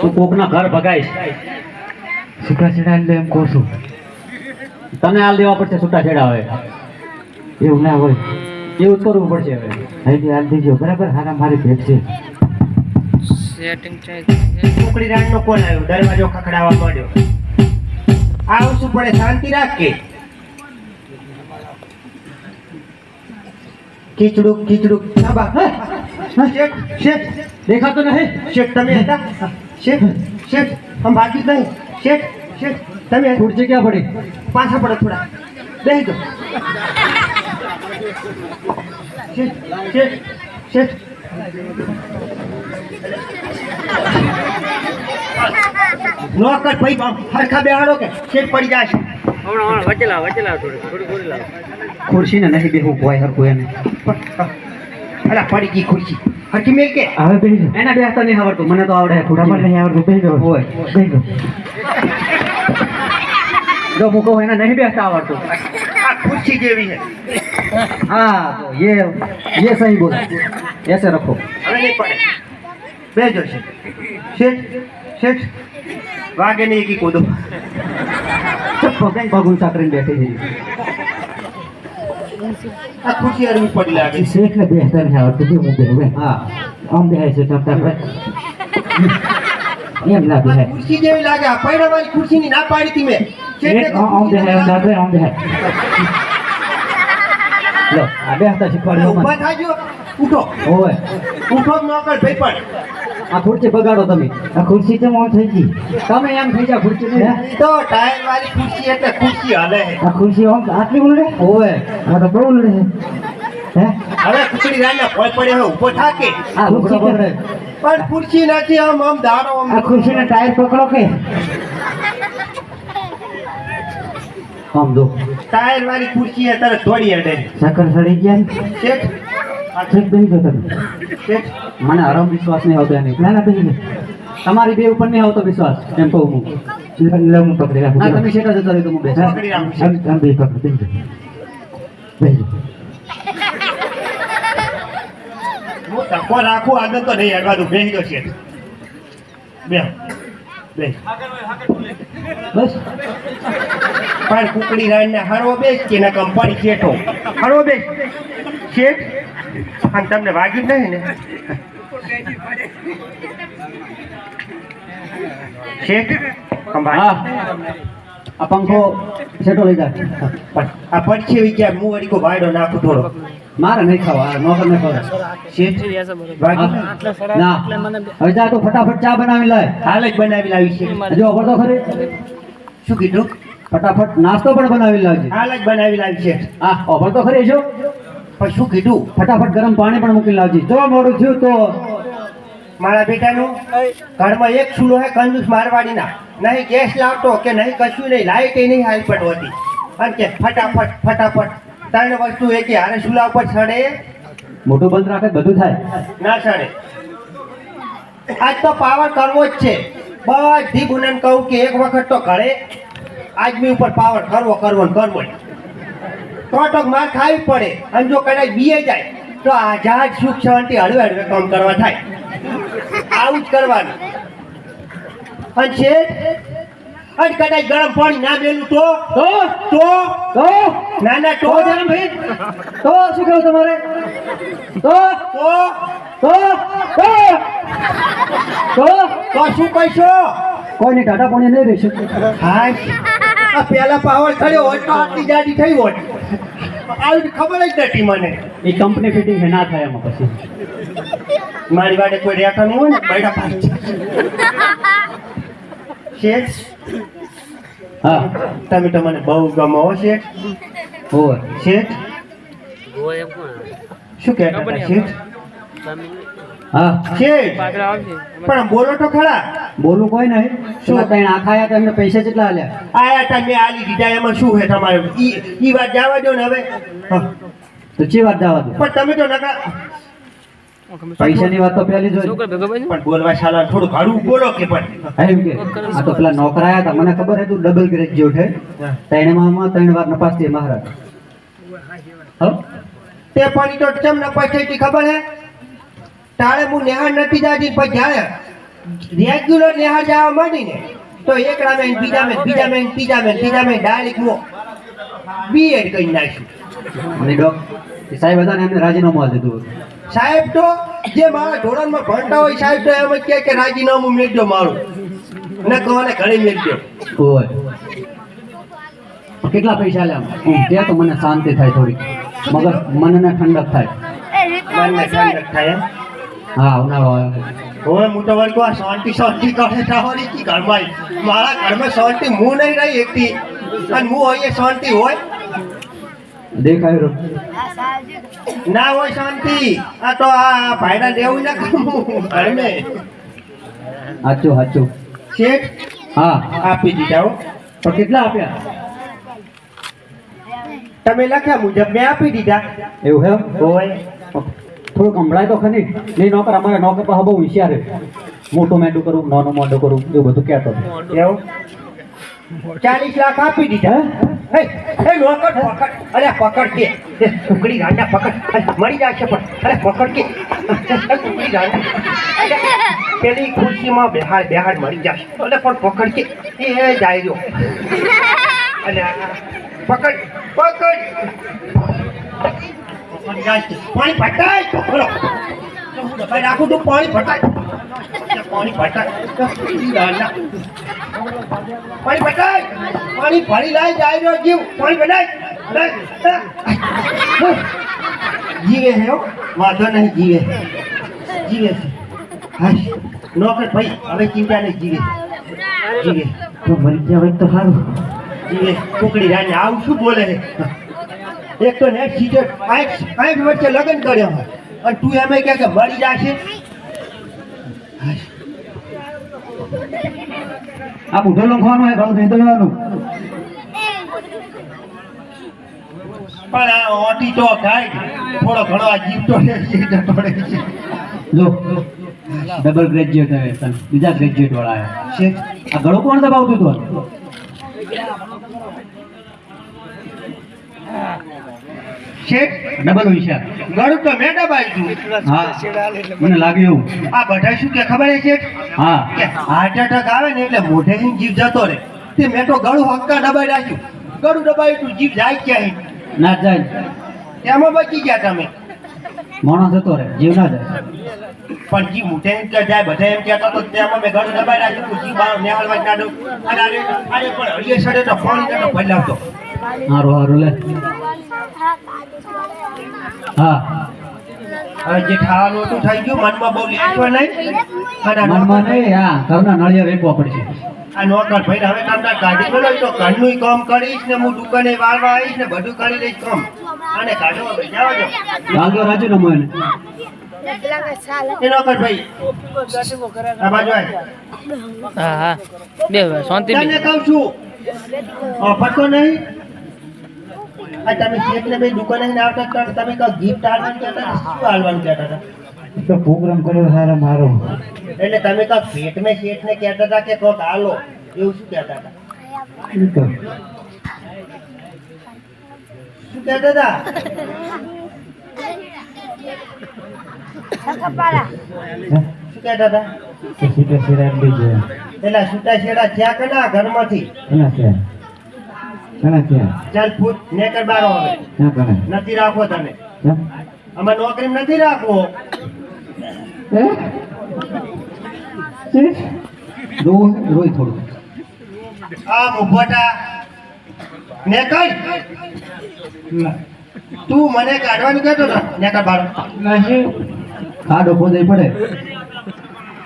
તું કોકના ઘર ભગાઈશ. છૂટાછેડા એટલે એમ કહું છું. તને હાલ દેવા પડશે છૂટાછેડા હવે. એવું ના હોય. એવું કરવું પડશે હવે. અહીંથી હાલ દેજો. બરાબર? હારા મારી ભેટ છે. કુકડી રાણનો કોલ આવ્યો. દરવાજો ખખડાવા માંડ્યો. આવું શું પડે શાંતિ રાખ કે ખીચડું ખીચડું સાબા હે? હા, શેઠ શેઠ દેખાતો નહીં. શેઠ તમે હતા? શેઠ શેઠ આમ બાકી નહીં. શેઠ શેઠ તમે ખુરશી ક્યાં પડે? પાછા પડે થોડા. બેસી દો શેઠ શેઠ શેઠ. નોકર ભાઈ હરખા બેહાડો કે શેઠ પડી જાય ખુરશી ને નહીં બેહું કોઈ હરકું એને. અલા પડી ગઈ ખુરશી હરખી મેલ કે હવે બેહી જાઓ એને બેસતા નહીં આવડતું મને તો આવડે તમારે ખુરશી નહીં આવડતું બેહી જાઓ હોય. બેહી જાઓ જો હું કહું એને નહીં બેસતા આવડતું આ ખુરશી જેવી છે हाँ तो ये ये सही बोला ऐसे रखो હવે નહીં પડે બેજો શેઠ શેઠ શેઠ વાગે નહીં કી કૂદો પગ પગ ઊંચા કરીને બેઠી છે આ ખુશી હરવી પડી લાગે. છે શેઠ ને બેસતા નહીં આવડતું બે હું બેહું હા. આમ છે પર એમ લાગે આ બેહાય. જેવી લાગે. આ પૈડા વાળી ખુરશીની ના પાડી હતી મેં. શેઠ આમ આમ આમ દાદરે આમ બેહાય. લો આ શીખવાડ્યું થાજો. ઉઠો. હોય ઉઠો જ નોકર ભાઈ પણ. આ ખુરશી બગાડો તમે. આ ખુરશી તો મોં થઈ ગઈ. તમે એમ થઈ જા ખુરશી ને. તો ટાયર વાળી ખુરશી એટલે ખુરશી હાલે આ ખુરશી ઓમ આટલી ઉલડે? ઓવે. આ તો બહુ ઉલડે હે? હવે ખુરશી રાને કોઈ પડે ઉપર થાકે આ લુગડો બગડે પણ ખુરશી નથી આમ આમ દાડો આમ. આ ખુરશીના ટાયર પકડો કે? આમ દો. ટાયર વાળી ખુરશી અત્યારે થોડી અડે સકર સડી ગયા ને? શેઠ છેક બેહી તમે મને હરમ વિશ્વાસ નહીં આવતો એની ના ના બેહી જાઓ તમારી બે ઉપર નહીં આવતો વિશ્વાસ એમ કહું હું. લે લે હું પકડી રાખું. હા તમે શેઠા જતા રહ્યો હું બેસ પકડી રાખું આમ આમ બેહી બેહી જાઓ બેહી જાઓ હું ધક્કો રાખું આગળ તો નહીં અડવા દઉં બેસી ગયો શેઠ. બે બે બસ. પણ કુકડી રાઈને હરો બેસ કે ના કંપની શેઠો? હરો બેસ. શેઠ? અને તમને વાગ્યું જ નહીં ને? શેઠ? કંભાઈ આ પંખો શેઠો લઈ જાય પણ આ પડશે વિચાર હું વળી કો નાખું થોડો. મારે નહીં ખાવા આ નોકર નહીં ખાવા. શેઠ ના? હવે જા તું ફટાફટ ચા બનાવી લાય. હાલ જ બનાવી લાવી છે. જો ખબર તો ખરી? શું કીધું? ફટાફટ નાસ્તો પણ બનાવી લાવજે. હાલ જ બનાવી લાવી છે. હા ખબર તો ખરી છો પણ શું કીધું? ફટાફટ ગરમ પાણી પણ મૂકી લાવજે. જો મોડું થયું તો. મારા બેટાનું ઘરમાં એક ચૂલો હે મારવાડી મારવાડીના. નહીં ગેસ લાવતો કે નહીં કશું નહીં લાઈટ નહીં હાલ પડવાતી અને કે ફટાફટ ફટાફટ ત્રણ વસ્તુ એ કે હારે ચૂલા ઉપર સડે. મોટું બંધ રાખે બધું થાય. ના સડે. આજ તો પાવર કરવો જ છે. બધી ગુનન કહું કે એક વખત તો ઘરે આજમી ઉપર પાવર કરવો કરવો કરવો જ. તો તો માર ખાવી પડે. અને જો કદાચ બીએ જાય તો આ જહાજ સુખ શાંતિ હળવે હળવે કામ કરવા થાય. આવું જ કરવાનું. અને છે અને કદાચ ગરમ પાણી ના મેલું તો? તો? તો? તો? ના ના તો જરા ભાઈ? તો શું કહ્યું તમારે? તો? તો? તો? તો? તો? તો શું કહીશો? કોઈને ટાટા પાણી નહીં રહેશે હા આ પેલા પાવર ખડ્યો હોય તો આટલી જાડી થઈ હોત. આવી ખબર જ નથી મને. એ કંપની ફિટિંગ હે ના થાય એમાં પછી. મારી વાડે કોઈ રહેતા નહીં હોય ને બૈડા પાસ શેઠ હા. તમે તો મને બહુ ગમો હો શેઠ. હો શેઠ શું કહેતા હતા શેઠ? હા. છે પણ બોલો તો ખરા. બોલું કોઈ નહીં. શું? ત્રણ આખા આયા તો પૈસા કેટલા આલ્યા. આયા તા મેં આલી દીધા એમાં શું છે તમારે? ઈ ઈ વાત જવા દો ને હવે. હા. તો ચી વાત જવા દો? પણ તમે તો નકા પૈસાની વાત તો પણ બોલવા શાલા થોડું બોલો કે પણ. એમ કે. આ તો પેલા નોકર આયા હતા મને ખબર હતું ડબલ ગ્રેજ્યુએટ હે. ત્રણમાં ત્રણ વાર નપાસ થઈ મહારાજ. હો? તે પણ તો ચમ નપાસ થઈ ખબર હે? તારે હું નેહાળ નથી જાતી પણ જ્યારે રેગ્યુલર નિહાળ જવા માંડી ને તો એક રામે બીજા મેં બીજા મેં ત્રીજા મેં ત્રીજા મેં ડાયરેક્ટ મો બીએડ કરી નાખ્યું. અને ડોક એ સાહેબ હતા ને એમને રાજીનામું આપી દીધું સાહેબ તો જે મારા ધોરણમાં ભણતા હોય સાહેબ તો એમ કહે કે રાજીનામું મેળજો મારું. ને કહો ને ઘણી મેળજો હોય કેટલા પૈસા લે ત્યાં તો મને શાંતિ થાય થોડી. મગર મનને ઠંડક થાય. મનને ઠંડક થાય હા હવે હું તો આ શાંતિ શાંતિ કરે કી ઘરમાં મારા ઘરમાં શાંતિ હું નહીં રહી એકથી. અને હું અહીંયા શાંતિ હોય? દેખાય ના હોય શાંતિ. આ તો આ ભાઈના દેવું ના કામ. ઘરને સાચું સાચું શેઠ હા. આપી દીધા પણ કેટલા આપ્યા? તમે લખ્યા મુજબ મેં આપી દીધા. એવું હે હોય. થોડુંક સંભળાય તો ખરી. નહીં નોકર અમારે નોકર પાસે બહુ હોશિયાર મોટું મેંડું કરું નાનું મોઢું કરું એવું બધું કહેતો હતો. એવું? ચાલીસ લાખ આપી દીધા નોકર પકડ. અરે પકડ કે. સુકડી ગાંડા પકડ. મળી જશે પણ. અરે પકડ કે. એ ટુકડી ગાંડા. પેલી ખુરશીમાં બેહાડ બેહાડ મળી જશે. અરે પણ પકડ કે. એ જાય રહ્યો અને પકડ પકડ. પાણી પટાય બોલો. હું રાખું તું પાણી પટાય પાણી પટાય પાણી પટાય પાણી ભરી લાય, જાય રહ્યો જીવ. પાણી પટાય જીવે હો. વાંધો નહીં, જીવે. જીવે છે. હાશ. નોકર ભાઈ, હવે ચિંતા નહીં, જીવે. જીવે. તો મરી જાય તો સારું. જીવે. કુકડી રાને આવું શું બોલે છે? એક તો નેક્સ્ટ સીઝન કાંઈક કાંઈક વચ્ચે લગ્ન કર્યા હોય. અને તું એમ કહે કે મરી જશે. આ બુઢો લખવાનું હોય ઘણું નહીં તો પણ આ ઓટી તો ગાય થોડો ઘણો આ જીવ તો છે, જતો રહે છે. જો, ડબલ ગ્રેજ્યુએટ હવે બીજા ગ્રેજ્યુએટ વાળા આવ્યા આ ગળો કોણ દબાવતું હતું? શેઠ ડબલ ગળું તો મેં દબાઈ હા. મને લાગ્યું આ બધા શું કે ખબર છે શેઠ? હા. કે હાર્ટ એટેક આવે ને એટલે મોઢેથી જીવ જતો રહે. તે મેં તો ગળું હક્કા દબાઈ રાખ્યું. ગળું દબાઈ તું જીવ જાય ક્યાંય? ના જાય. એમાં બચી ગયા તમે. માણસ જતો રહે જીવ ના જાય. પણ જીવ મોઢે એમ કે જાય? બધા એમ કહેતા તો તેમાં મેં ગળું દબાઈ રાખ્યું જીવ બહાર નેહાળવા જ ના દઉં. અને આને પણ હળીએ સડે તો પાણી નતો ફેલાવતો હારું હારું લે. હા. જે ખાવાનું હતું થઈ ગયું મનમાં બહુ નહીં. મનમાં નહીં હા. ઘરના નળિયા વેચવા પડશે. આ નોકર ભાઈ હવે તમને કાઢી મેલો તો ઘરનું કામ કરીશ ને હું દુકાને વાળવા આવીશ ને બધું કરી લઈશ કામ. અને જાવા નોકર ભાઈ. બાજુ આય. હા હા. બે શાંતિ છું. નહીં. આ તમે શેઠને બે દુકાને જઈને આવતા હતા, તમે કહો ગિફ્ટ આલવાનું કહેતા શું આલવાનું કહેતા હતા? તો પ્રોગ્રામ કર્યો સારા મારો. એટલે તમે કહો ભેટ શેઠ ને કહેતા હતા કે કોક આલો એવું શું કહેતા હતા? શું કહેતા હતા? શું કહેતા તો છૂટા છેડા થયા કે ના ઘરમાંથી થયા. ઘણા થયા ચાલ ફૂટ નેકર બારો હવે ક્યાં ઘણા નથી રાખવો તમે. કેમ? નોકરી નથી રાખવો. હે? હે? રોય રોય થોડું. આ મુભોટા નેકર? તું મને કાઢવાનું કહેતો ને નેકર બારો. નહીં ખાડો ખોદાઈ પડે.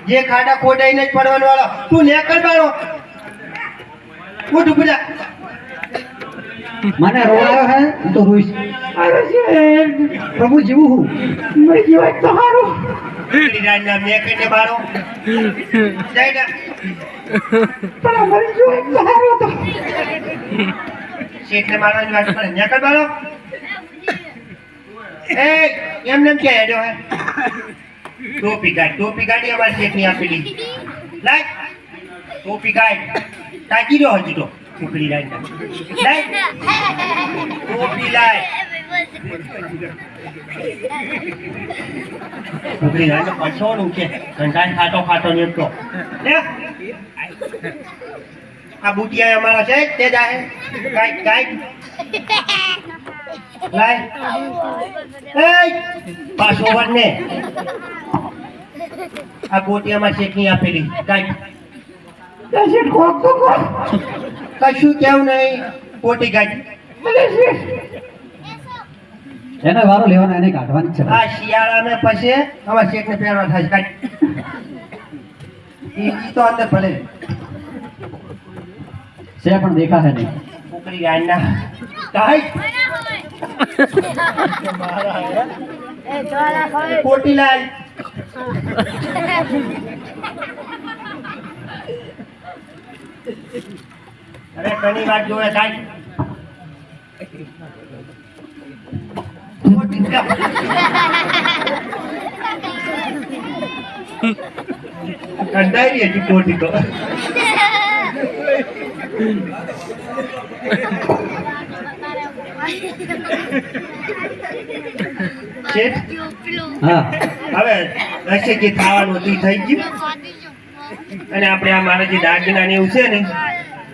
જે ખાડા ખોડાઈને જ પડવાનો વાળો. તું નેકર બારો. ઉઠ ઊભી. મને રોવાયો હે તો રોઈશ. અરે શેઠ, પ્રભુ જીવું હું? મેં જીવાય તો હારું ટોપી ગાડી ને ને ટોપી કાઢ ટોપી કાઢી અમારે શેઠની આપેલી. લાય. ટોપી ગાડી તાકી રહ્યો હજી તો. ઉકળી લાઈ લાય ટોપી લાય છોકરી પાછો પછોડું કે ઘંટાય ખાટો ખાટો ને તો આ બુટિયા અમારા છે, તે જાય કાઈ કાઈ. લાય. એ પાછો વળને આ ગોટિયામાં શેકની આપેલી. કાઈ. તે કોક કોક કશું કેવું નહીં. ગોટી કાઢી એને વારો લેવાનો એને કાઢવાની છે. આ શિયાળાને પછી અમારા શેકને પહેરવા થાય છે. કાઢ ઈ ઈ તો અંદર ભલે. છે પણ દેખાશે નહીં. છોકરી ગાયના કાઈ? કોટી લાલ. અરે ઘણી વાર જોવે કોટી કંડાઈ હતી કોટી તો. હા. હવે હશે જે ખાવાનું હતું થઈ ગયું? અને આપણે આ મારા જે દાગીના ને એવું છે ને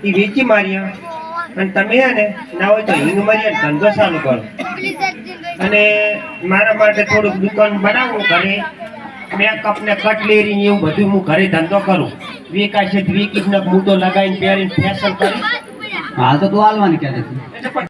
એ વેચી મારીએ. અને તમે હે ને ના હોય તો હિંગ મારી ધંધો ચાલુ કરો. અને મારા માટે થોડુંક દુકાન બનાવું ઘરે. મેકઅપ ને કટલેરી એવું બધું હું ઘરે ધંધો કરું. વેકાશે વીકીસ ને મૂટો લગાવીને પહેરીને ફેશન કરી. હાલ તો તું હાલવાની પણ